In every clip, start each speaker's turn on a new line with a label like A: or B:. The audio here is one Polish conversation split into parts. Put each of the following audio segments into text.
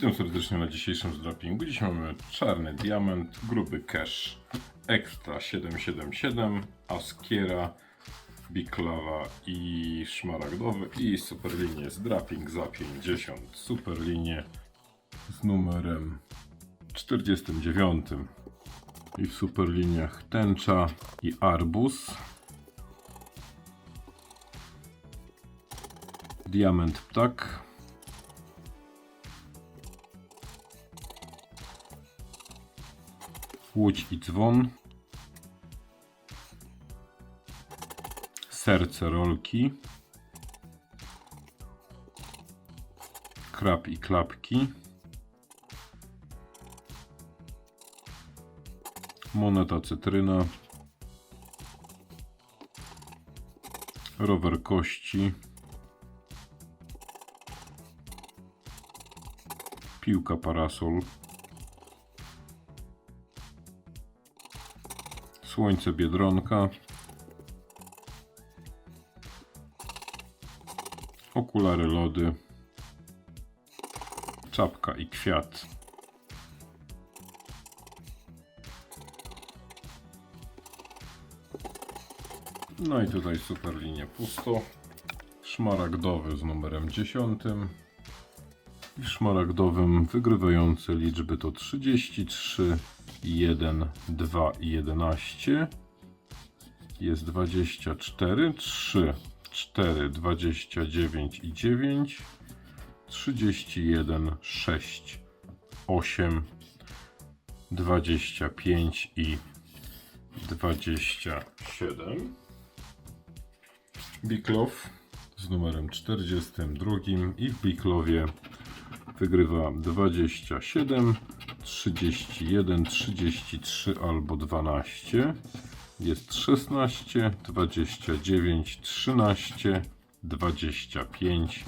A: Witam serdecznie na dzisiejszym zdrapingu. Dziś mamy czarny diament, gruby cash, extra 777, askiera, biklawa i szmaragdowy i superlinie zdraping za 50. Superlinie z numerem 49 i w superliniach tęcza i arbus. Diament ptak. Łódź i dzwon. Serce rolki. Krab i klapki. Moneta cytryna. Rower kości. Piłka parasol. Słońce biedronka. Okulary lody. Czapka i kwiat. No i tutaj super linie pusto. Szmaragdowy z numerem 10. I szmaragdowym wygrywające liczby to 33, 1, 2 i 11. Jest 24, 3, 4, 29 i 9. 31, 6, 8, 25 i 27. Biklow z numerem 42 i w Biklowie wygrywa 27, 31, 33 albo 12. Jest 16, 29, 13, 25,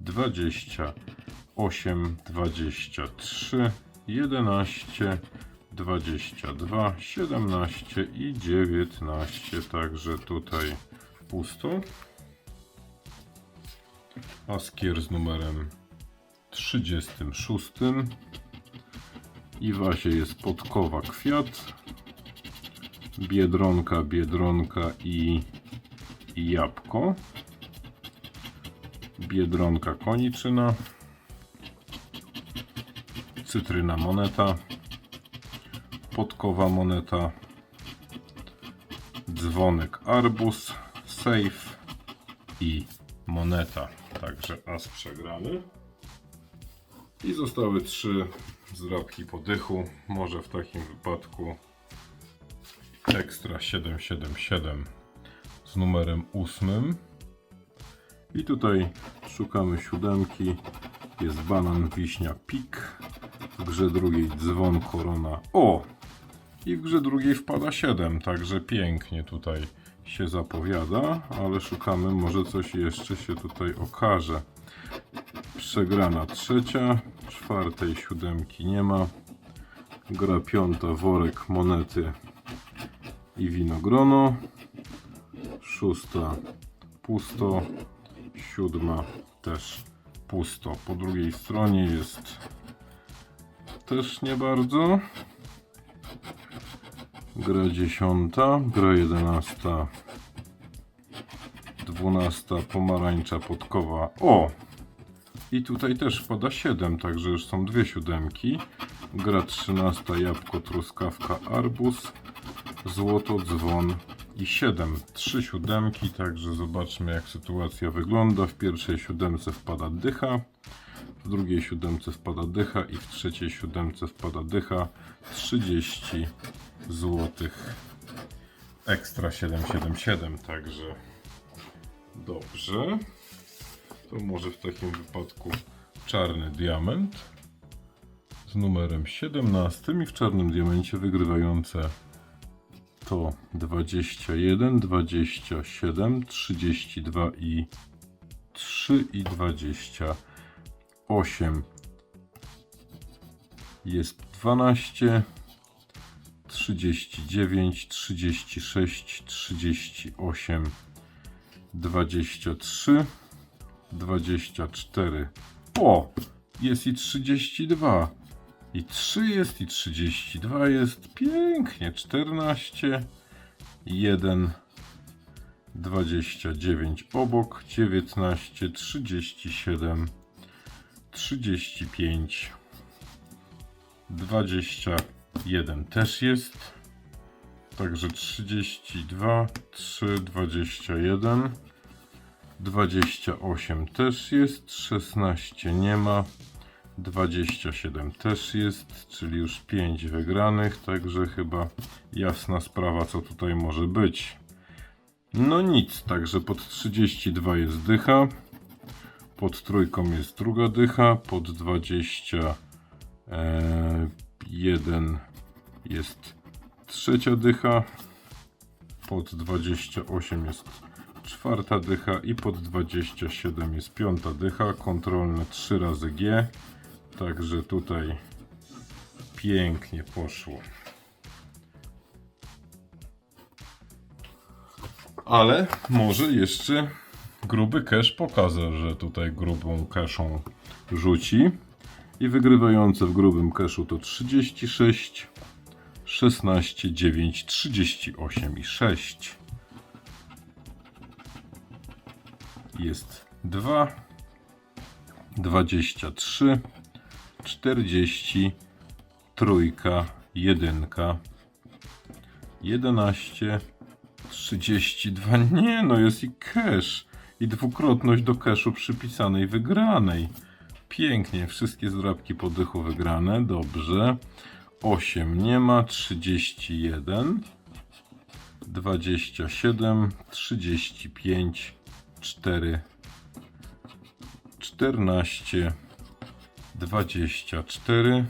A: 28, 23, 11, 22, 17 i 19. Także tutaj pusto. Askier z numerem 36. I w jest podkowa kwiat, biedronka, biedronka i, i jabłko. Biedronka koniczyna, cytryna moneta, podkowa moneta, dzwonek arbus, safe i moneta. Także as przegrany. I zostały trzy zdrabki po dychu. Może w takim wypadku ekstra 777 z numerem 8. I tutaj szukamy siódemki. Jest banan, wiśnia, pik. W grze drugiej dzwon, korona. O! I w grze drugiej wpada 7, także pięknie tutaj się zapowiada, ale szukamy, może coś jeszcze się tutaj okaże. Przegrana trzecia, czwartej siódemki nie ma. Gra piąta, worek, monety i winogrono. Szósta pusto, siódma też pusto. Po drugiej stronie jest też nie bardzo. Gra dziesiąta, gra jedenasta, dwunasta, pomarańcza, podkowa. O! I tutaj też wpada 7, także już są dwie siódemki. Gra 13, jabłko, truskawka, arbuz, złoto, dzwon i 7. Trzy siódemki, także zobaczmy jak sytuacja wygląda. W pierwszej siódemce wpada dycha, w drugiej siódemce wpada dycha i w trzeciej siódemce wpada dycha. 30 złotych ekstra 777, także dobrze. To może w takim wypadku czarny diament z numerem 17 i w czarnym diamencie wygrywające to 21, 27, 32 i 3 i 28. Jest 12, 39, 36, 38, 23, 24. O! Jest i 32. I 3 jest, i 32 jest. Pięknie. 14, 1, 29 obok, 19, 37, 35, 21 też jest. Także 32, 3, 21. 28 też jest, 16 nie ma, 27 też jest, czyli już 5 wygranych, także chyba jasna sprawa, co tutaj może być. No nic, także pod 32 jest dycha, pod trójką jest druga dycha, pod 21 jest trzecia dycha, pod 28 jest czwarta dycha i pod 27 jest piąta dycha, kontrolne 3 razy G, także tutaj pięknie poszło. Ale może jeszcze gruby cash pokaże, że tutaj grubą cashą rzuci. I wygrywające w grubym cashu to 36, 16, 9, 38 i 6. Jest 2, 23, 40, trójka, jedynka, 11, 32. Nie, no jest i cash. I dwukrotność do cashu przypisanej wygranej. Pięknie, wszystkie zdrabki po dychu wygrane, dobrze. 8 nie ma, 31, 27, 35, 4, 14, 24,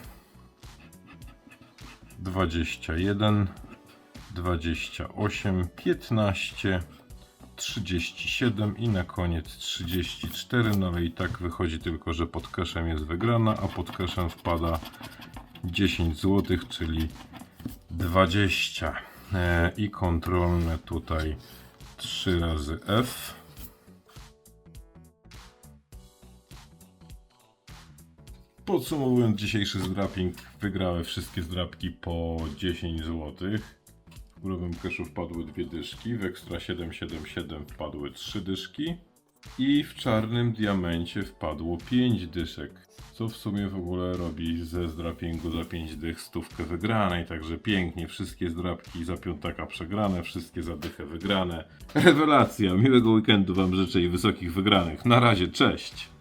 A: 21, 28, 15, 37 i na koniec 34. No i tak wychodzi tylko, że pod keszem jest wygrana, a pod keszem wpada 10 zł, czyli 20. E, I kontrolne tutaj 3 razy F. Podsumowując dzisiejszy zdraping, wygrały wszystkie zdrapki po 10 zł. W grubym keszu wpadły dwie dyszki, w Extra 777 wpadły 3 dyszki i w czarnym diamencie wpadło 5 dyszek. Co w sumie w ogóle robi ze zdrapingu za 5 dych stówkę wygranej, także pięknie, wszystkie zdrapki za piątaka przegrane, wszystkie za dychę wygrane. Rewelacja, miłego weekendu Wam życzę i wysokich wygranych. Na razie, cześć!